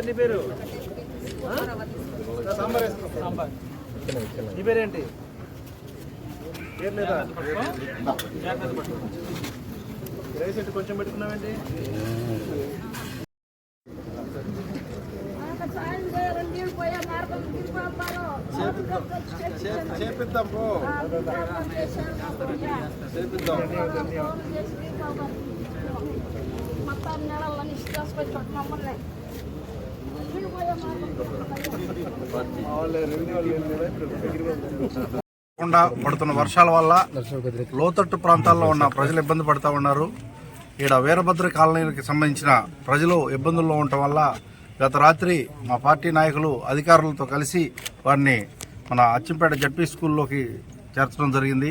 నీ పేరు చేశారు. బాబా సాంబార్ నీ పేరేంటి పేరు లేదా రైస్ ఎట్టు కొంచెం పెట్టుకున్నామండి పోయా మార్గం చేపిద్దాం చేపిద్దాం మొత్తం నెలలని మమ్మల్ని కాకుండా పడుతున్న వర్షాల వల్ల లోతట్టు ప్రాంతాల్లో ఉన్న ప్రజలు ఇబ్బంది పడుతూ ఉన్నారు. ఈడ వీరభద్ర కాలనీకి సంబంధించిన ప్రజలు ఇబ్బందుల్లో ఉండటం వల్ల గత రాత్రి మా పార్టీ నాయకులు అధికారులతో కలిసి వారిని మన అచ్చంపేట జడ్పీ స్కూల్లోకి చేర్చడం జరిగింది.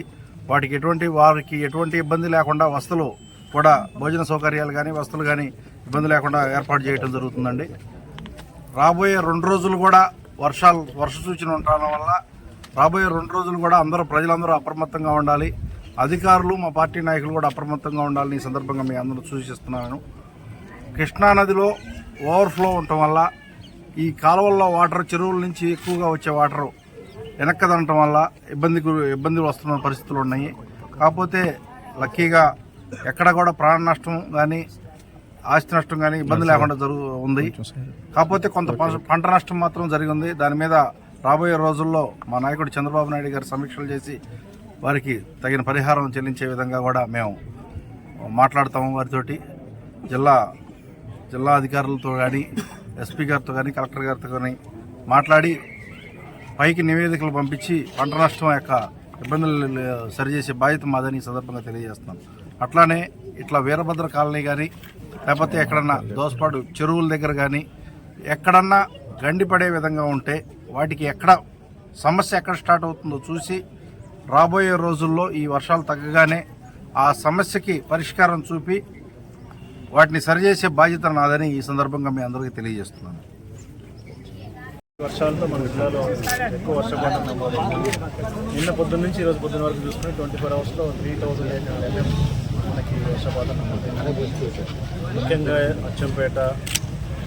వాటికి ఎటువంటి వారికి ఎటువంటి ఇబ్బంది లేకుండా వసతులు కూడా భోజన సౌకర్యాలు కానీ వసతులు కానీ ఇబ్బంది లేకుండా ఏర్పాటు చేయడం జరుగుతుందండి. రాబోయే రెండు రోజులు కూడా వర్షాలు వర్ష సూచన ఉండడం వల్ల రాబోయే రెండు రోజులు కూడా అందరూ ప్రజలందరూ అప్రమత్తంగా ఉండాలి. అధికారులు మా పార్టీ నాయకులు కూడా అప్రమత్తంగా ఉండాలని ఈ సందర్భంగా మీ అందరూ సూచిస్తున్నాను. కృష్ణా నదిలో ఓవర్ఫ్లో ఉండటం వల్ల ఈ కాలువల్లో వాటర్ చెరువుల నుంచి ఎక్కువగా వచ్చే వాటర్ వెనక్కదనటం వల్ల ఇబ్బంది ఇబ్బందులు వస్తున్న పరిస్థితులు ఉన్నాయి. కాకపోతే లక్కీగా ఎక్కడ కూడా ప్రాణ నష్టం కానీ ఆస్తి నష్టం కానీ ఇబ్బంది లేకుండా జరుగు ఉంది. కాకపోతే కొంత పంట నష్టం మాత్రం జరిగింది దాని మీద రాబోయే రోజుల్లో మా నాయకుడు చంద్రబాబు నాయుడు గారు సమీక్షలు చేసి వారికి తగిన పరిహారం చెల్లించే విధంగా కూడా మేము మాట్లాడతాము వారితోటి. జిల్లా జిల్లా అధికారులతో కానీ ఎస్పీ గారితో కానీ కలెక్టర్ గారితో కానీ మాట్లాడి పైకి నివేదికలు పంపించి పంట నష్టం యొక్క ఇబ్బందులు సరిచేసే బాధ్యత మాదని ఈ సందర్భంగా తెలియజేస్తున్నాం. అట్లానే ఇట్లా వీరభద్ర కాలనీ కానీ లేకపోతే ఎక్కడన్నా దోసపాడు చెరువుల దగ్గర కానీ ఎక్కడన్నా గండిపడే విధంగా ఉంటే వాటికి ఎక్కడ సమస్య ఎక్కడ స్టార్ట్ అవుతుందో చూసి రాబోయే రోజుల్లో ఈ వర్షాలు తగ్గగానే ఆ సమస్యకి పరిష్కారం చూపి వాటిని సరిచేసే బాధ్యత నాదని ఈ సందర్భంగా మీ అందరికీ తెలియజేస్తున్నాను. వర్షాలతో మన జిల్లాలో ఎక్కువ వర్షపాతం నమోదైంది నిన్న పొద్దున్న నుంచి ఈరోజు పొద్దున్న వరకు చూసుకుని ట్వంటీ ఫోర్ అవర్స్లో three thousand eight hundred M M మనకి వర్షపాతం నమోదైంది ముఖ్యంగా అచ్చంపేట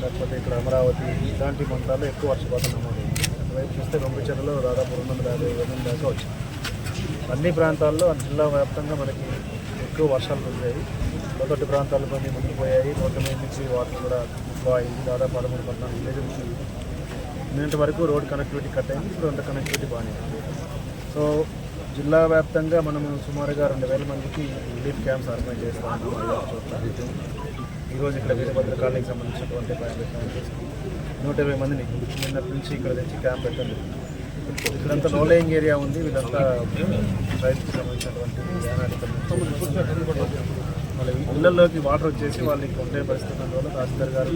లేకపోతే ఇక్కడ అమరావతి ఇలాంటి మండలాల్లో ఎక్కువ వర్షపాతం నమోదైంది అటువైపు చూస్తే రొంపిచెరలో దాదాపు రెండు వందల యాభై వేల దాకా వచ్చింది. అన్ని ప్రాంతాల్లో జిల్లా వ్యాప్తంగా మనకి ఎక్కువ వర్షాలు కురిశాయి. లోతట్టు ప్రాంతాలు కొన్ని మునిగిపోయాయి రోడ్ల మీద నుంచి వాటర్ కూడా ఫ్లో అయింది దాదాపు పదమూడు పద్నాలుగు విలేజెస్ నిన్నటి వరకు రోడ్ కనెక్టివిటీ కట్ అయింది. ఇప్పుడు అంత కనెక్టివిటీ బాగానే ఉంది. సో జిల్లా వ్యాప్తంగా మనము సుమారుగా రెండు వేల మందికి రిలీఫ్ క్యాంప్స్ ఆర్గనైజ్ చేస్తా ఈరోజు ఇక్కడ వీరభద్ర కాలనీకి సంబంధించినటువంటి నూట ఇరవై మందిని నిన్నటి నుంచి ఇక్కడ తెచ్చి క్యాంప్ పెట్టండి ఇక్కడంతా లోలేయింగ్ ఏరియా ఉంది. వీళ్ళంతా రైతుకి సంబంధించినటువంటి వాళ్ళ ఇళ్ళలోకి వాటర్ వచ్చేసి వాళ్ళు ఉండే పరిస్థితి ఉన్నందువల్ల తహసీల్దార్ గారు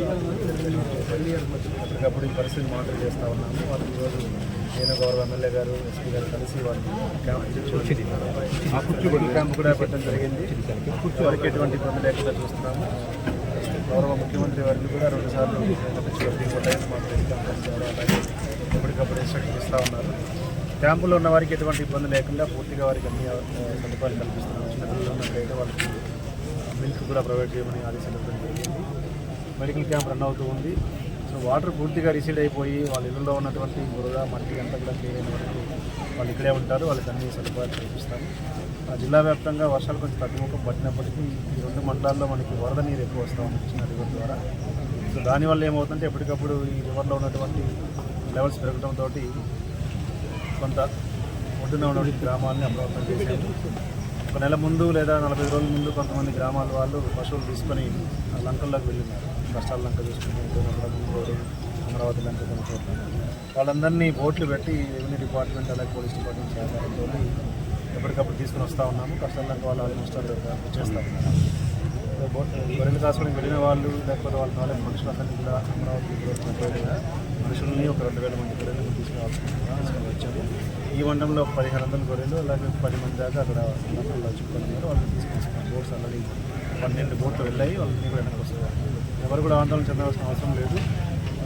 అప్పటికప్పుడు ఈ పరిస్థితిని మానిటర్ చేస్తూ ఉన్నాము. వాళ్ళు ఈరోజు నేను గౌరవ ఎమ్మెల్యే గారు ఎస్పీ గారు కలిసి వాళ్ళని క్యాంప్ కూడా పెట్టడం జరిగింది. వారికి ఎటువంటి ఇబ్బంది లేకుండా చూస్తున్నాము. గౌరవ ముఖ్యమంత్రి వారికి కూడా రెండు సార్లు ఎప్పటికప్పుడు ఇన్స్ట్రక్షన్ ఇస్తూ ఉన్నారు. క్యాంపులో ఉన్న వారికి ఎటువంటి ఇబ్బంది లేకుండా పూర్తిగా వారికి అన్ని సదుపాయాలు కల్పిస్తున్నాము. వాళ్ళకి మిల్క్ కూడా ప్రొవైడ్ చేయమని ఆదేశాలు ఇవ్వడం జరిగింది. మెడికల్ క్యాంప్ రన్ అవుతూ ఉంది. సో వాటర్ పూర్తిగా రిసీడ్ అయిపోయి వాళ్ళ ఇళ్ళలో ఉన్నటువంటి బురద మట్టి అంతా కూడా క్లియర్ అయిన వరకు వాళ్ళు ఇక్కడే ఉంటారు. వాళ్ళకి అన్ని సదుపాయాలు కల్పిస్తాము ఆ జిల్లా వ్యాప్తంగా వర్షాలు కొంచెం తగ్గుముఖం పట్టినప్పటికీ ఈ రెండు మండలాల్లో మనకి వరద నీరు ఎక్కువ వస్తూ ఉంది కృష్ణా రివర్ ద్వారా. సో దానివల్ల ఏమవుతుందంటే ఎప్పటికప్పుడు ఈ రివర్లో ఉన్నటువంటి లెవెల్స్ పెరగడంతో కొంత ఒడ్డున ఉన్నటువంటి గ్రామాలని అప్రమత్తం చేశాము ఒక నెల ముందు లేదా నలభై రోజుల ముందు కొంతమంది గ్రామాల వాళ్ళు పశువులు తీసుకొని ఆ లంకల్లోకి వెళ్ళినారు. కష్టాల లంక చూసుకుని అమరావతి లంక కొన్ని చోట్ల వాళ్ళందరినీ బోట్లు పెట్టి రెవెన్యూ డిపార్ట్మెంట్ అలాగే పోలీస్ డిపార్ట్మెంట్ సహకారంతో ఎప్పటికప్పుడు తీసుకుని వస్తూ ఉన్నాము. కష్టాల లంక వాళ్ళు నష్టాలు వచ్చేస్తూ ఉన్నారు గొర్రెలు కాసుకొని వెళ్ళిన వాళ్ళు లేకపోతే వాళ్ళ వాళ్ళ మనుషులందరినీ కూడా అమరావతి కూడా ఒక రెండు వేల మంది గొర్రెలు తీసుకురావాల్సిన వచ్చాము ఈ మండలంలో ఒక పదిహేను వందల గొర్రెలు అలాగే పది మంది దాకా అక్కడ లంకల్లో చిక్కుకున్నారు వాళ్ళని తీసుకొచ్చుకున్నారు బోట్స్ ఆల్రెడీ పన్నెండు బోట్లు వెళ్ళాయి. వాళ్ళని కూడా వెనక్కి వస్తారు ఎవరు కూడా ఆందోళన చెందాల్సిన అవసరం లేదు.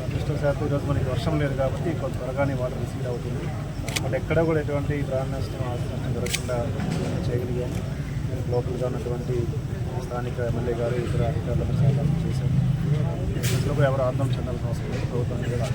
అదృష్టశాతం ఈరోజు మనకి వర్షం లేదు కాబట్టి కొంత త్వరగానే వాటర్ రిసీవ్ అవుతుంది. బట్ ఎక్కడ కూడా ఎటువంటి ప్రాణ నష్టం నష్టం జరగకుండా చేయగలిగాము లోకల్గా ఉన్నటువంటి స్థానిక ఎమ్మెల్యే గారు ఇతర అధికారులను సహాయం చేశారు. ఈ ఎవరు ఆందోళన చెందాల్సిన అవసరం లేదు. ప్రభుత్వాన్ని కూడా